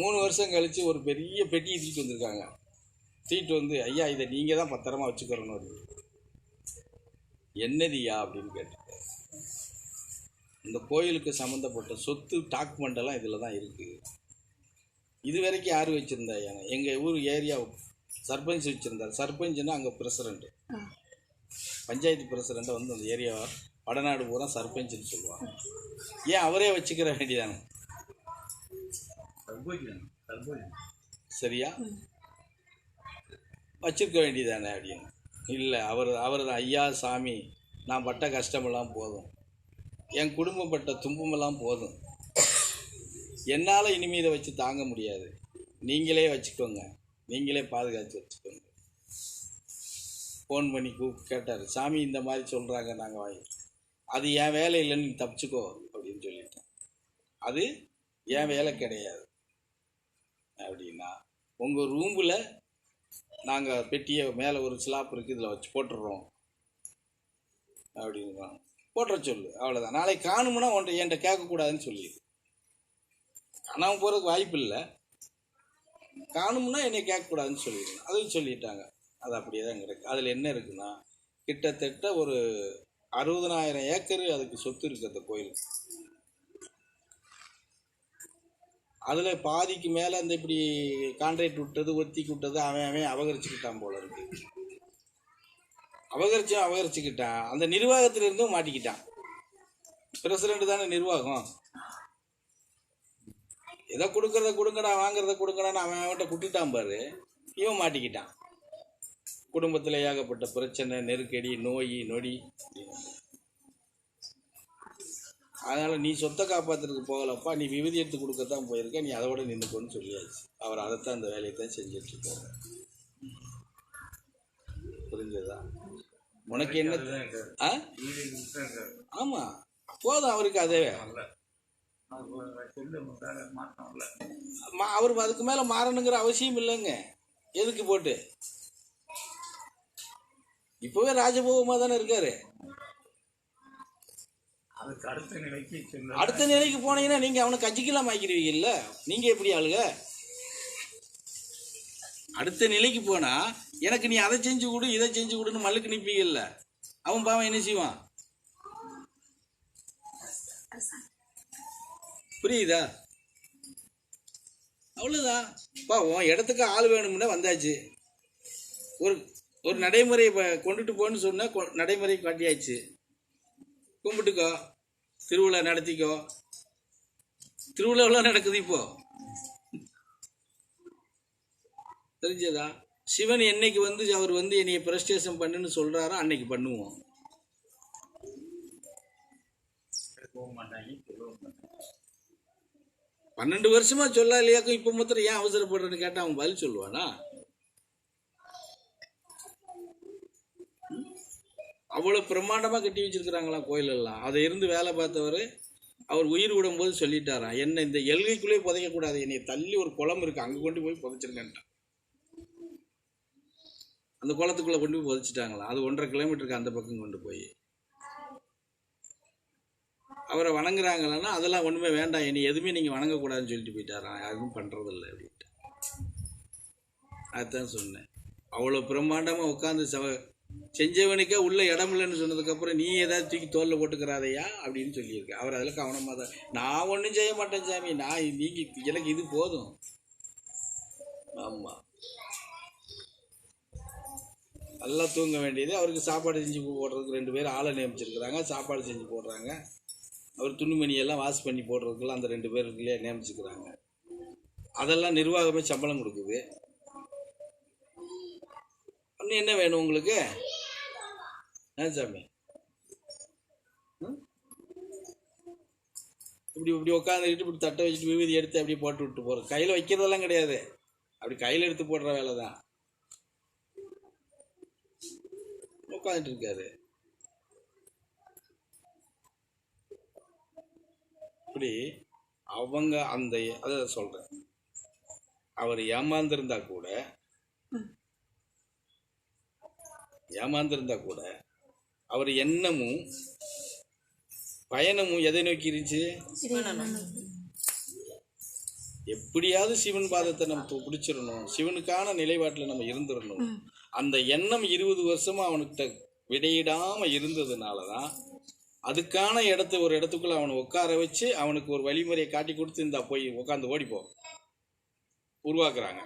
மூணு வருஷம் கழித்து ஒரு பெரிய பெட்டியை தூக்கிட்டு வந்திருக்காங்க. தூக்கிட்டு வந்து ஐயா இதை நீங்கள் தான் பத்திரமா வச்சுக்கிறணும் என்னதியா அப்படின்னு கேட்டாங்க. இந்த கோயிலுக்கு சம்மந்தப்பட்ட சொத்து டாக்குமெண்ட் எல்லாம் இதில் தான் இருக்குது இது வரைக்கும் யார் வச்சுருந்தா எங்கள் ஊர் ஏரியா சர்பஞ்ச் வச்சுருந்தார். சர்பஞ்சுன்னா அங்கே பிரசிடண்ட்டு பஞ்சாயத்து பிரசிடண்ட்டை வந்து அந்த ஏரியா வடநாடு பூரா சர்பஞ்சுன்னு சொல்லுவாங்க. ஏன் அவரே வச்சுக்கிற வேண்டியதானே? சரியா? வச்சிருக்க வேண்டியதானே அப்படின்னு இல்லை அவர் அவர் தான் ஐயா சாமி நான் பட்ட கஷ்டமெல்லாம் போதும். என் குடும்பம் பட்ட துன்பமெல்லாம் போதும். என்னால் இனிமே இதை வச்சு தாங்க முடியாது. நீங்களே வச்சுக்கோங்க. நீங்களே பாதுகாத்து வச்சுக்கோங்க. ஃபோன் பண்ணி கூப் கேட்டார். சாமி இந்த மாதிரி சொல்கிறாங்க நாங்கள் வாங்கி அது என் வேலை இல்லைன்னு நீ தப்பிச்சுக்கோ அப்படின்னு சொல்லிட்டேன். அது என் வேலை கிடையாது. அப்படின்னா உங்கள் ரூமில் நாங்கள் பெட்டியை மேலே ஒரு ஸ்லாப் இருக்குது இதில் வச்சு போட்டுடுறோம் அப்படின்னா போட்டுற சொல்லு. அவ்வளோதான் நாளைக்கு காணுமுன்னா உன்ட்ட என்கிட்ட கேட்கக்கூடாதுன்னு சொல்லிடுது காணாமல் போகிறதுக்கு வாய்ப்பு இல்லை. காணும்னா என்னை கேட்கக்கூடாதுன்னு சொல்லிடுங்க அதையும் சொல்லிட்டாங்க. அது அப்படியே தான் கிடக்கு. அதில் என்ன இருக்குன்னா கிட்டத்தட்ட ஒரு அறுபதனாயிரம் ஏக்கர் அதுக்கு சொத்து இருக்குது அந்த கோயிலுக்கு. அதில் பாதிக்கு மேலே அந்த இப்படி கான்ட்ராக்ட் விட்டது ஒத்திக்கு விட்டது அவன் அவன் அபகரிச்சுக்கிட்டான் போல இருக்கு. அபகரிச்சும் அபகரிச்சுக்கிட்டான். அந்த நிர்வாகத்திலிருந்தும் மாட்டிக்கிட்டான். பிரசிடண்ட் தானே நிர்வாகம். எதை கொடுக்கறத கொடுங்கடா வாங்குறத கொடுங்கடான்னு அவன் அவன்கிட்ட குட்டிட்டான் பாரு. இவன் மாட்டிக்கிட்டான். குடும்பத்தில் ஏகப்பட்ட பிரச்சனை நெருக்கடி நோய் நொடி. அதனால் நீ சொத்தை காப்பாற்றுறதுக்கு போகலப்பா நீ விபதி எடுத்து கொடுக்கத்தான் போயிருக்க நீ அதோட நின்றுக்கோன்னு சொல்லியாச்சு. அவர் அதைத்தான் அந்த வேலையை தான் செஞ்சிட்ருக்காரு புரிஞ்சதா? உனக்கு என்ன ஆ? ஆமாம் போதும் அவருக்கு அதே அவர் அதுக்கு மேலே மாறணுங்கிற அவசியம் இல்லைங்க. எதுக்கு போட்டு? இப்போவே ராஜபோகமாக தானே இருக்காரு. அதுக்கு அடுத்த நிலைக்கு சென்று அடுத்த நிலைக்கு போனீங்கன்னா நீங்க அவனை கஜிக்கலாம் ஆக்கிடுவீங்கல்ல நீங்க எப்படி ஆளுங்க அடுத்த நிலைக்கு போனா எனக்கு நீ அதை செஞ்சு கொடு இதை செஞ்சு கொடுன்னு மல்லுக்கு நிப்பீங்கல்ல? அவன் பாவன் என்ன செய்வான்? புரியுதா? அவ்வளோதான் பாவம் இடத்துக்கு ஆள் வேணும்னா வந்தாச்சு. ஒரு ஒரு நடைமுறையை கொண்டுட்டு போன்னு சொன்னா நடைமுறை காட்டியாச்சு. கும்பிட்டுக்கோ. திருவிழா நடத்திக்கோ. திருவிழாவெல்லாம் நடக்குது இப்போ? தெரிஞ்சதா? சிவன் என்னைக்கு வந்து அவர் வந்து என்னைய பிரஸ்டேஷன் பண்ணுன்னு சொல்றாரோ அன்னைக்கு பண்ணுவோம். போக மாட்டாங்க பன்னெண்டு வருஷமா சொல்லா இல்லையாக்கும் இப்போ மாத்திரம் ஏன் அவசரப்படுறேன்னு கேட்டா அவன் பதில் சொல்லுவானா? அவ்வளோ பிரம்மாண்டமாக கட்டி வச்சிருக்கிறாங்களா கோயிலெல்லாம். அதை இருந்து வேலை பார்த்தவர் அவர் உயிர் விடும்போது சொல்லிட்டாராம் என்ன இந்த எல்கைக்குள்ளே புதைக்கக்கூடாது என்னை தள்ளி ஒரு குளம் இருக்குது அங்கே கொண்டு போய் புதைச்சிருக்கேன்ட்டான் அந்த குளத்துக்குள்ளே கொண்டு போய் புதைச்சிட்டாங்களாம். அது ஒன்றரை கிலோமீட்டருக்கு அந்த பக்கம் கொண்டு போய். அவரை வணங்குறாங்களான்னா அதெல்லாம் ஒன்றுமே வேண்டாம் இனி எதுவுமே நீங்கள் வணங்கக்கூடாதுன்னு சொல்லிட்டு போயிட்டாராம். யாரும் பண்ணுறதில்ல அப்படின்ட்டு. அதுதான் சொன்னேன். அவ்வளோ பிரம்மாண்டமாக உட்காந்து சவ செஞ்சவனுக்கே உள்ள இடம் இல்லைன்னு சொன்னதுக்கப்புறம் நீ ஏதாவது தூக்கி தோலில் போட்டுக்கிறாதையா அப்படின்னு சொல்லியிருக்க. அவர் அதில் கவனமாக தான் நான் ஒன்றும் செய்ய மாட்டேன் சாமி. நான் நீங்கள் எனக்கு இது போதும். ஆமாம் நல்லா தூங்க வேண்டியது. அவருக்கு சாப்பாடு செஞ்சு போடுறதுக்கு ரெண்டு பேர் ஆளை நியமிச்சிருக்கிறாங்க. சாப்பாடு செஞ்சு போடுறாங்க. அவர் துணிமணி எல்லாம் வாஷ் பண்ணி போடுறதுக்குலாம் அந்த ரெண்டு பேருக்குள்ளேயே நியமிச்சுக்கிறாங்க. அதெல்லாம் நிர்வாகமே சம்பளம் கொடுக்குது. இன்னும் என்ன வேணும் உங்களுக்கு? சாமி? இப்படி இப்படி உட்காந்துக்கிட்டு இப்படி தட்டை வச்சுட்டு விபூதி எடுத்து அப்படியே போட்டு விட்டு போகிறோம் கையில் வைக்கிறதெல்லாம் கிடையாது. அப்படி கையில் எடுத்து போடுற வேலை தான் உட்காந்துட்டு இருக்காரு. இப்படி அவங்க அந்த அதை சொல்கிறேன் அவர் ஏமாந்திருந்தா கூட ஏமாந்திருந்தா கூட அவர் எண்ணமும் பயணமும் எதை நோக்கி இருந்துச்சு? எப்படியாவது சிவன் பாதத்தை நம்ம பிடிச்சிடணும். சிவனுக்கான நிலைப்பாட்டில் நம்ம இருந்துடணும். அந்த எண்ணம் இருபது வருஷமா அவனுக்கிட்ட விடையிடாம இருந்ததுனால தான் அதுக்கான இடத்த ஒரு இடத்துக்குள்ள அவனை உட்கார வச்சு அவனுக்கு ஒரு வழிமுறையை காட்டி கொடுத்து இந்த போய் உட்காந்து ஓடிப்போ உருவாக்குறாங்க.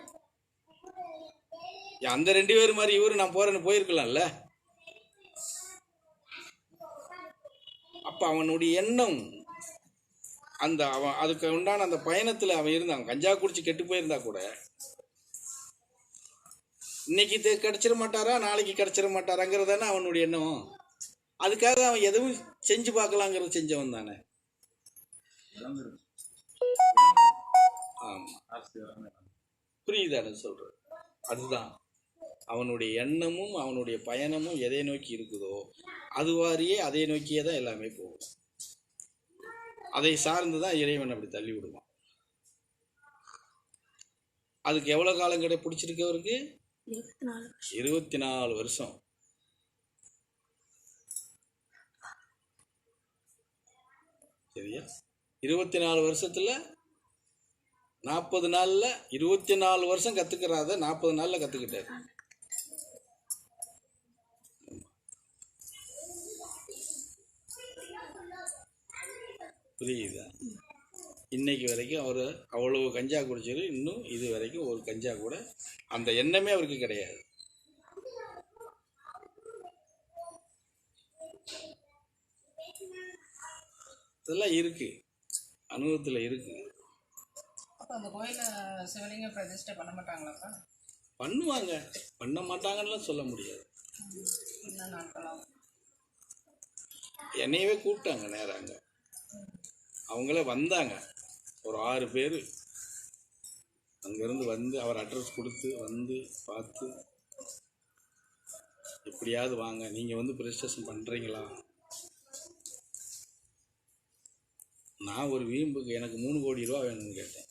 அந்த ரெண்டு பேர் மாதிரி இவரு நான் போறேன்னு போயிருக்கலாம்ல? அப்ப அவனுடைய எண்ணம் அந்த அவன் அதுக்கு உண்டான அந்த பயணத்துல அவன் இருந்தான். கஞ்சா குடிச்சு கெட்டு போயிருந்தா கூட. இன்னைக்கு தெ- கிடைச்சிட மாட்டாரா? நாளைக்கு கிடைச்சிட மாட்டாராங்கிறது தானே அவனுடைய எண்ணம். அதுக்காக அவன் எதுவும் செஞ்சு பார்க்கலாங்கிறது செஞ்சவன் தானே. ஆமாம் ஆமா. ஆசை இழந்து புரியுதானு அதுதான். அவனுடைய எண்ணமும் அவனுடைய பயணமும் எதை நோக்கி இருக்குதோ அது வாரியே அதை நோக்கியே தான் எல்லாமே போகும். அதை சார்ந்து தான் இறைவன் அப்படி தள்ளி விடுவான். அதுக்கு எவ்வளோ காலம் கடை பிடிச்சிருக்கு அவருக்கு? இருபத்தி நாலு வருஷம். இருபத்தி நாலு வருஷம். சரியா? இருபத்தி நாலு வருஷத்துல நாற்பது நாள்ல இருபத்தி நாலு வருஷம் கத்துக்கிறாத நாற்பது நாள்ல கத்துக்கிட்டாரு. புரியுதா? இன்னைக்கு வரைக்கும் அவர் அவ்வளவு கஞ்சா குடிச்சது இன்னும் இது வரைக்கும் ஒரு கஞ்சா கூட அந்த எண்ணமே அவருக்கு கிடையாது. இதெல்லாம் இருக்கு. அனுபவத்தில் இருக்கு. அப்போ அந்த கோயிலை சிவலிங்கம் பிரதிஷ்டை பண்ண மாட்டாங்களாப்பா? பண்ணுவாங்க. பண்ண மாட்டாங்கன்னுலாம் சொல்ல முடியாது. என்னையவே கூப்பிட்டாங்க நேராங்க அவங்களே வந்தாங்க. ஒரு ஆறு பேர். அங்கேருந்து வந்து அவர் அட்ரஸ் கொடுத்து வந்து பார்த்து எப்படியாவது வாங்க. நீங்கள் வந்து ப்ரிஜிஸ்ட்ரேஷன் பண்ணுறீங்களா நான் ஒரு வீம்புக்கு எனக்கு மூணு கோடி ரூபா வேணும்னு கேட்டேன்.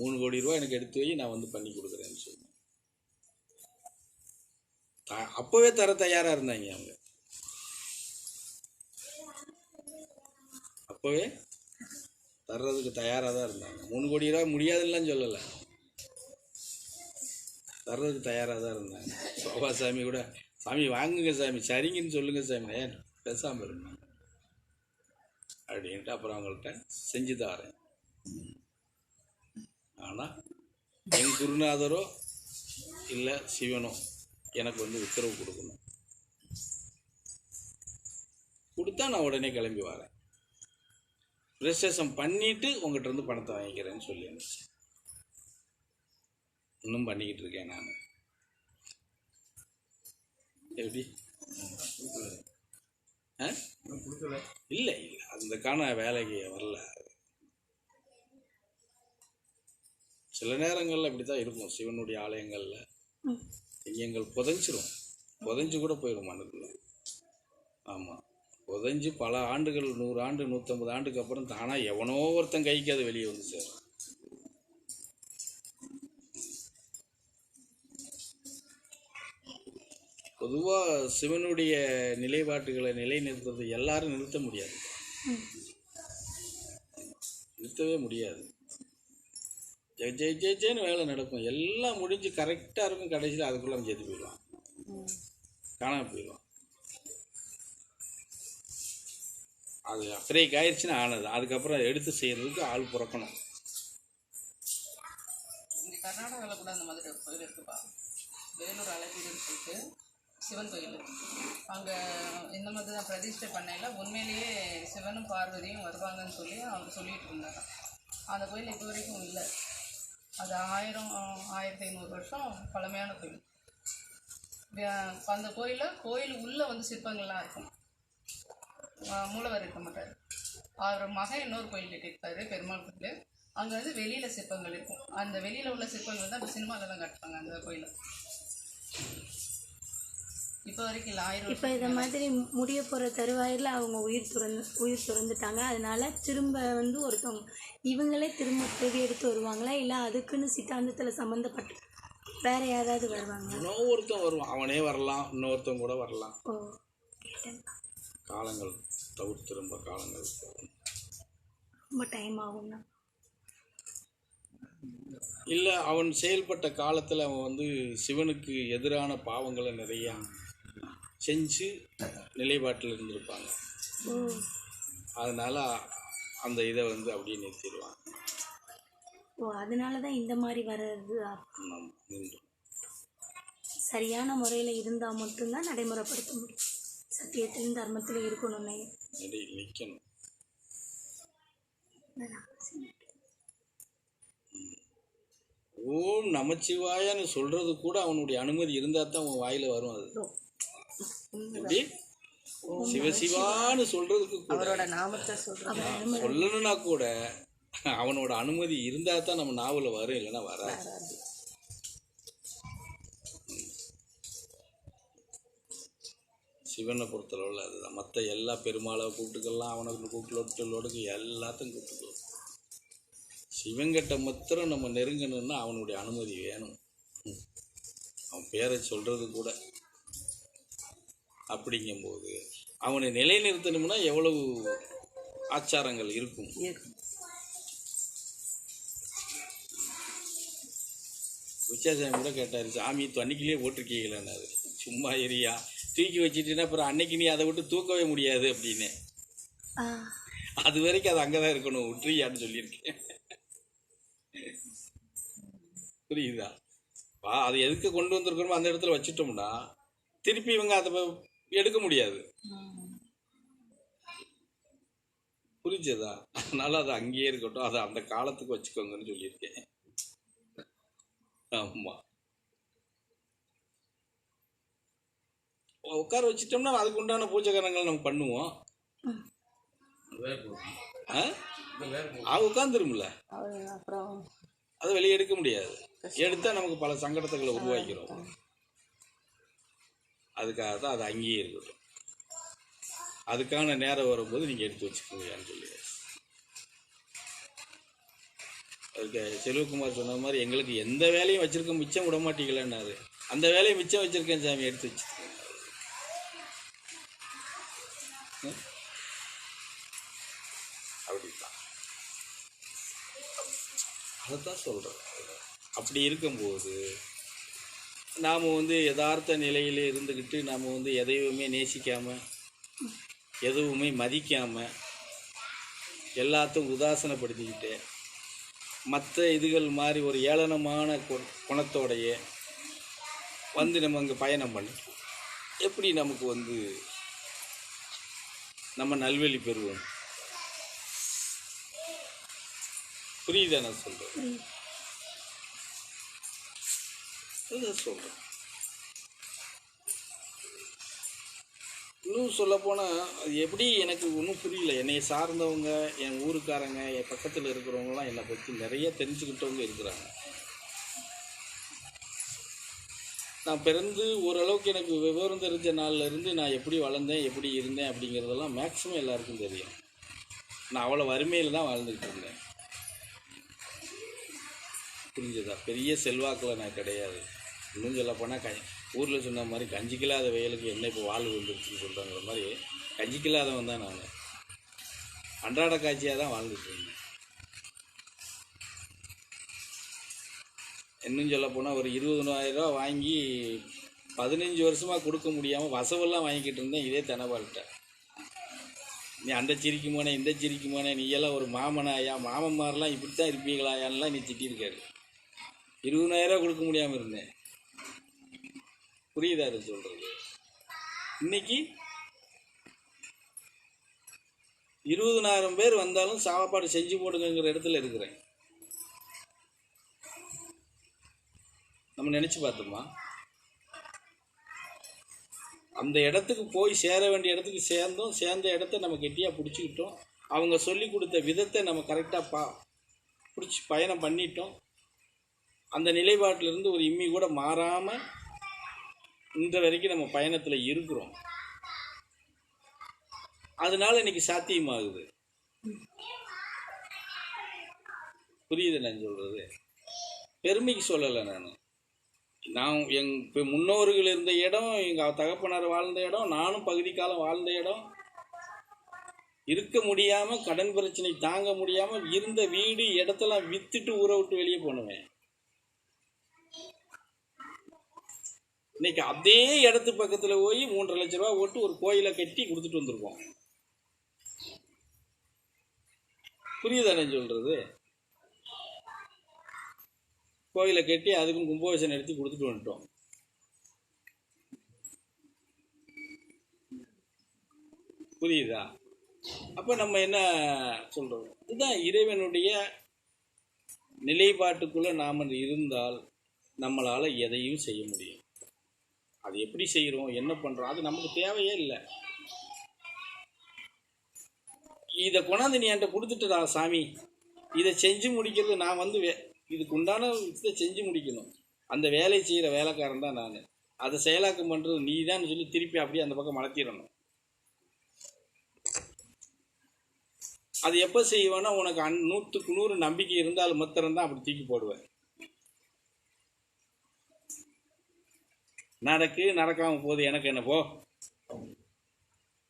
மூணு கோடி ரூபா எனக்கு எடுத்து வை நான் வந்து பண்ணி கொடுக்குறேன்னு சொன்னேன். அப்போவே தர தயாராக இருந்தாங்க அவங்க. அப்பவே தர்றதுக்கு தயாராக தான் இருந்தாங்க. மூணு கோடி ரூபா முடியாதுன்னு சொல்லலை. தர்றதுக்கு தயாராக தான் இருந்தாங்க. சோபா சாமி கூட சாமி வாங்குங்க சாமி சரிங்கன்னு சொல்லுங்க சாமி. ஏன் பேசாமல் இருந்தாங்க அப்படின்ட்டு அப்புறம் அவங்கள்ட்ட செஞ்சு தாரேன் ஆனால் என் குருநாதரோ இல்லை சிவனோ எனக்கு வந்து உத்தரவு கொடுக்கணும். கொடுத்தா நான் உடனே கிளம்பி வரேன். ரிஜிஸ்ட்ரேஷன் பண்ணிட்டு உங்ககிட்ட இருந்து பணத்தை வாங்கிக்கிறேன்னு சொல்லி அனுப்பிச்சேன் இன்னும் பண்ணிக்கிட்டு இருக்கேன் நான். எப்படி? இல்லை இல்லை அதுக்கான வேலைக்கு வரல. சில நேரங்களில் இப்படி தான் இருக்கும். சிவனுடைய ஆலயங்களில் எங்கள் புதைஞ்சிரும். புதைஞ்சு கூட போயிடும் மண்ணுக்குள்ள ஆமாம் புதைஞ்சு பல ஆண்டுகள் நூறு ஆண்டு நூற்றம்பது ஆண்டுக்கு அப்புறம் தானாக எவனோ ஒருத்தன் கைக்கு அது வெளியே வந்து சேரும். பொதுவாக சிவனுடைய நிலைப்பாட்டுகளை நிலைநிறுத்துறது எல்லாரும் நிறுத்த முடியாது. நிறுத்தவே முடியாது. ஜெய் ஜெய் ஜெய் ஜெய்னு வேலை நடக்கும். எல்லாம் முடிஞ்சு கரெக்டாக இருக்கும். கடைசியில் அதுக்குள்ளே அவன் செத்து போயிடுவான். காணாம போயிடுவான். அது பிரேக் ஆயிடுச்சுன்னா ஆனது. அதுக்கப்புறம் எடுத்து செய்யறதுக்கு ஆள் பிறக்கணும். இங்கே கர்நாடகாவில் கூட அந்த மாதிரி கோயில் இருக்குப்பா. வேலூர் அழகிரின்னு சொல்லிட்டு சிவன் கோயில். அங்கே இந்த மாதிரி தான் பிரதிஷ்டை பண்ணையில் உண்மையிலேயே சிவனும் பார்வதியும் வருவாங்கன்னு சொல்லி அவங்க சொல்லிட்டு இருந்தாங்க. அந்த கோயில் இப்போ வரைக்கும் இல்லை. அது ஆயிரம் ஆயிரத்தி ஐநூறு வருஷம் பழமையான கோயில். அந்த கோயிலில் கோயில் உள்ளே வந்து சிற்பங்கள்லாம் இருக்கும். மூலவர் இருக்க மாட்டார். அவர் மகன் இன்னொரு கோயில் கட்டியிருப்பாரு பெருமாள் கோயில். அங்கே வந்து வெளியில் சிற்பங்கள் இருக்கும். அந்த வெளியில் உள்ள சிற்பங்கள் தான் இப்போ சினிமாலலாம் காட்டுறாங்க அந்த கோயிலை. இப்போ வரைக்கும் ஆயிரம் இப்போ இந்த மாதிரி முடிய போகிற தருவாயில் அவங்க உயிர் துறந்து உயிர் துறந்துட்டாங்க. அதனால திரும்ப வந்து ஒருத்தவங்க இவங்களே திரும்ப தேடி எடுத்து வருவாங்களா? இல்லை அதுக்குன்னு சித்தாந்தத்தில் சம்மந்தப்பட்டு வேற யாராவது வருவாங்க இன்னும் ஒருத்தன் வருவான். அவனே வரலாம். இன்னொருத்தன் கூட வரலாம். ஓ காலங்கள் தவிர்த்து ரொம்ப காலங்கள். ரொம்ப டைம் ஆகும்னா இல்லை அவன் செயல்பட்ட காலத்தில் அவன் வந்து சிவனுக்கு எதிரான பாவங்களை நிறையா செஞ்சு நிலைப்பாட்டில் இருந்திருப்பாங்க. அதனால் அந்த இதை வந்து அப்படியே நிறுத்திடுவான் ஓ அதனால தான் இந்த மாதிரி வர்றது சரியான முறையில் இருந்தால் மட்டும்தான் நடைமுறைப்படுத்த முடியும். சத்தியத்திலும் தர்மத்திலும் இருக்கணும்னு நிற்கணும் ஓம் நமச்சிவாயன்னு சொல்றது கூட அவனுடைய அனுமதி இருந்தால் தான் அவன் வாயில வரும் அது. எப்படி சிவசிவான்னு சொல்றதுக்கு கூட. அவரோட நாமத்தை சொல்லணும்னா கூட அவனோட அனுமதி இருந்தா தான் நம்ம நாவல வரும் இல்லைன்னா வராது. சிவனை பொறுத்தளவில் அதுதான். மற்ற எல்லா பெருமாளை கூப்பிட்டுக்கலாம் அவனுக்கு கூப்பிட்டு எல்லாத்தையும் கூப்பிட்டுக்கலாம் சிவங்கிட்ட மாத்திரம் நம்ம நெருங்கணும்னா அவனுடைய அனுமதி வேணும். அவன் பேரை சொல்றது கூட. அப்படிங்கும்போது அவனை நிலைநிறுத்தணும்னா எவ்வளவு ஆச்சாரங்கள் இருக்கும்? வித்தியாசம் கூட கேட்டார் சாமி தண்ணிக்கிலேயே போட்டிருக்கீங்களான்னாரு. சும்மா எரியா தூக்கி வச்சிட்டுன்னா அப்புறம் அன்னைக்கு நீ அதை விட்டு தூக்கவே முடியாது அப்படின்னு. அது வரைக்கும் அது அங்கே தான் இருக்கணும். விட்டுறியான்னு சொல்லியிருக்கேன். புரியுதா? வா அது எதுக்கு கொண்டு வந்திருக்கணுமோ அந்த இடத்துல வச்சுட்டோம்னா திருப்பி இவங்க அதை எடுக்க முடியாது. புரிஞ்சதா? அதனால அது அங்கேயே இருக்கட்டும். அதை அந்த காலத்துக்கு வச்சுக்கோங்கன்னு சொல்லியிருக்கேன். ஆமா. உட்கார வச்சிட்டோம்னா அதுக்கு உண்டான பூஜைக்காரங்கள் நம்ம பண்ணுவோம். ஆ? உட்காந்துரும்ல அப்புறம் அதை வெளியே எடுக்க முடியாது. எடுத்தா நமக்கு பல சங்கடத்துகளை உருவாக்கிறோம். அதுக்காக தான் அது அங்கேயே இருக்கட்டும். அதுக்கான நேரம் வரும்போது நீங்கள் எடுத்து வச்சுக்கோங்கன்னு சொல்லி அதுக்கு செல்வகுமார் சொன்ன மாதிரி எங்களுக்கு எந்த வேலையும் வச்சிருக்க மிச்சம் விட மாட்டீங்களேன்னாரு. அந்த வேலையை மிச்சம் வச்சிருக்கேன் சாமி எடுத்து வச்சுக்கோங்க. அதைத்தான் சொல்கிறேன் அப்படி இருக்கும்போது நாம் வந்து யதார்த்த நிலையில் இருந்துக்கிட்டு நாம் வந்து எதையுமே நேசிக்காமல் எதுவுமே மதிக்காமல் எல்லாத்தையும் உதாசனப்படுத்திக்கிட்டு மற்ற இதுகள் மாதிரி ஒரு ஏளனமான கு- குணத்தோடைய வந்து நம்ம அங்கே பயணம் பண்ணி எப்படி நமக்கு வந்து நம்ம நல்வழி பெறுவோம்? புரியுதா நான் சொல்கிறேன் சொல்கிறேன் இன்னும் சொல்லப்போனால் அது எப்படி எனக்கு ஒன்றும் புரியல. என்னை சார்ந்தவங்க என் ஊருக்காரங்க என் பக்கத்தில் இருக்கிறவங்கலாம் என்னை பற்றி நிறைய தெரிஞ்சுக்கிட்டவங்க இருக்கிறாங்க. நான் பிறந்து ஓரளவுக்கு எனக்கு விவரம் தெரிஞ்ச நாள்லேருந்து நான் எப்படி வளர்ந்தேன் எப்படி இருந்தேன் அப்படிங்கிறதெல்லாம் மேக்ஸிமம் எல்லாருக்கும் தெரியும். நான் அவ்வளோ வறுமையில் தான் வாழ்ந்துக்கிட்டு இருந்தேன். புரிஞ்சதா பெரிய செல்வாக்கில் நான் கிடையாது. இன்னும் சொல்ல போனால் க ஊரில் சொன்ன மாதிரி கஞ்சிக்கில்லாத வயலுக்கு என்ன இப்போ வாழ்வு வந்துருச்சுன்னு சொல்கிறாங்கிற மாதிரி கஞ்சிக்கில்லாதவன் தான் நான். அன்றாட காட்சியாக தான் வாழ்ந்துட்டு இருந்தேன். இன்னும் சொல்ல போனால் ஒரு இருபதனாயிரம் வாங்கி பதினஞ்சு வருஷமாக கொடுக்க முடியாமல் வசவெல்லாம் வாங்கிக்கிட்டு இருந்தேன் இதே தெனபால்கிட்ட. நீ அந்த சிரிக்குமானே இந்த சிரிக்குமானே நீ எல்லாம் ஒரு மாமனாயா மாமன்மாரெலாம் இப்படி தான் இருப்பீங்களாயான்லாம் நீ திட்டிருக்காரு இருபதாயிரம் கொடுக்க முடியாமல் இருந்தேன். புரியுதா இது சொல்கிறது இன்னைக்கு இருபதனாயிரம் பேர் வந்தாலும் சாப்பாடு செஞ்சு போடுங்கிற இடத்துல இருக்கிறேன். நம்ம நினச்சி பார்த்தோமா அந்த இடத்துக்கு போய் சேர வேண்டிய இடத்துக்கு சேர்ந்தோம். சேர்ந்த இடத்த நம்ம கெட்டியாக பிடிச்சிக்கிட்டோம். அவங்க சொல்லி கொடுத்த விதத்தை நம்ம கரெக்டாக பா பிடிச்சி பயணம் பண்ணிட்டோம். அந்த நிலைப்பாட்டிலிருந்து ஒரு இம்மி கூட மாறாமல் இந்த வரைக்கும் நம்ம பயணத்தில் இருக்கிறோம். அதனால இன்னைக்கு சாத்தியமாகுது. புரியுது நான் சொல்கிறது பெருமைக்கு சொல்லலை நான். நான் எங் இப்போ முன்னோர்கள் இருந்த இடம் எங்கள் தகப்பனார் வாழ்ந்த இடம் நானும் பகுதி காலம் வாழ்ந்த இடம். இருக்க முடியாமல் கடன் பிரச்சனை தாங்க முடியாமல் இருந்த வீடு இடத்தெல்லாம் வித்துட்டு ஊரை விட்டு வெளியே போனுவேன். இன்னைக்கு அதே இடத்து பக்கத்தில் போய் மூன்றரை லட்ச ரூபா போட்டு ஒரு கோயிலை கட்டி கொடுத்துட்டு வந்திருக்கோம். புரியுதானே சொல்றது? கோயிலை கட்டி அதுக்கும் கும்பாபிஷேகம் நடத்தி கொடுத்துட்டு வந்துட்டோம். புரியுதா? அப்போ நம்ம என்ன சொல்கிறோம் இதுதான் இறைவனுடைய நிலைப்பாட்டுக்குள்ளே நாம் இருந்தால் நம்மளால் எதையும் செய்ய முடியும். அது எப்படி செய்கிறோம் என்ன பண்ணுறோம் அது நமக்கு தேவையே இல்லை. இதை கொண்டாந்து நீ என்கிட்ட கொடுத்துட்டுடா சாமி. இதை செஞ்சு முடிக்கிறது நான் வந்து வே இதுக்கு உண்டான இதை செஞ்சு முடிக்கணும். அந்த வேலையை செய்கிற வேலைக்காரன் தான் நான். அதை செயலாக்கம் பண்ணுறது நீ தான் சொல்லி திருப்பி அப்படியே அந்த பக்கம் மலர்த்திடணும் அது எப்போ செய்வேன்னா உனக்கு அந் நூற்றுக்கு நூறு நம்பிக்கை இருந்தால் மாத்திரம்தான் அப்படி தூக்கி போடுவேன். நடக்கு நடக்காம போகுது. எனக்கு என்ன போ.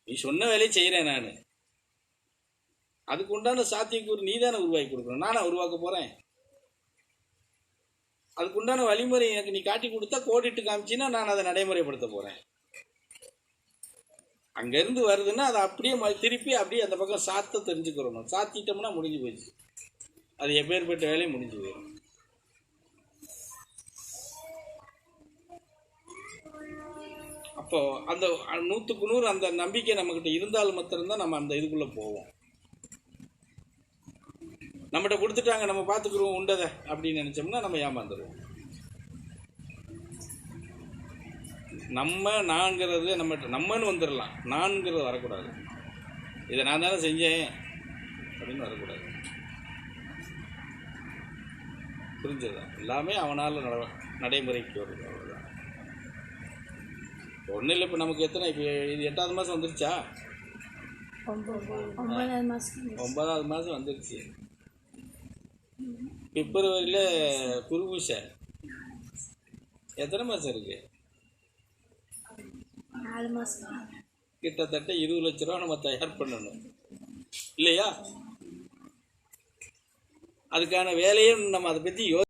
நீ சொன்ன வேலையை செய்கிறேன் நான். அதுக்கு உண்டான சாத்தியக்கூறு நீ தானே உருவாக்கி கொடுக்கணும். நானே உருவாக்க போகிறேன் அதுக்கு உண்டான வழிமுறை எனக்கு நீ காட்டி கொடுத்தா கோடிட்டு காமிச்சின்னா நான் அதை நடைமுறைப்படுத்த போகிறேன் அங்கேருந்து வருதுன்னா அதை அப்படியே ம- திருப்பி அப்படியே அந்த பக்கம் சாத்த தெரிஞ்சுக்கிறணும். சாத்திட்டோம்னா முடிஞ்சு போயிடுச்சு. அது எப்பேற்பட்ட வேலையும் முடிஞ்சு போயிடும். அப்போ அந்த நூற்றுக்கு நூறு அந்த நம்பிக்கை நம்மக்கிட்ட இருந்தால் மாத்திரம்தான் நம்ம அந்த இதுக்குள்ளே போவோம். நம்மகிட்ட கொடுத்துட்டாங்க நம்ம பார்த்துக்குருவோம் உண்டதை அப்படின்னு நினச்சோம்னா நம்ம ஏமாந்துருவோம். நம்ம நான்கிறது நம்மகிட்ட நம்மன்னு வந்துடலாம். நான்கிறது வரக்கூடாது. இதை நான் தானே செஞ்சேன் அப்படின்னு வரக்கூடாது. புரிஞ்சதா? எல்லாமே அவனால் நட நடைமுறைக்கு வருது அவ்வளோதான் ஒன்றும் இல்லை இப்போ நமக்கு எத்தனை இப்போ இது எட்டாவது மாதம் வந்துருச்சா? ஒன்பதாவது மாதம் ஒன்பதாவது மாதம் வந்துருச்சு. பிப்ரவரியில் குருபூசை எத்தனை மாதம் இருக்கு? நாலு மாதம் கிட்டத்தட்ட இருபது லட்ச ரூபா நம்ம தயார் பண்ணணும். இல்லையா? அதுக்கான வேலையும் நம்ம அதை பற்றி யோ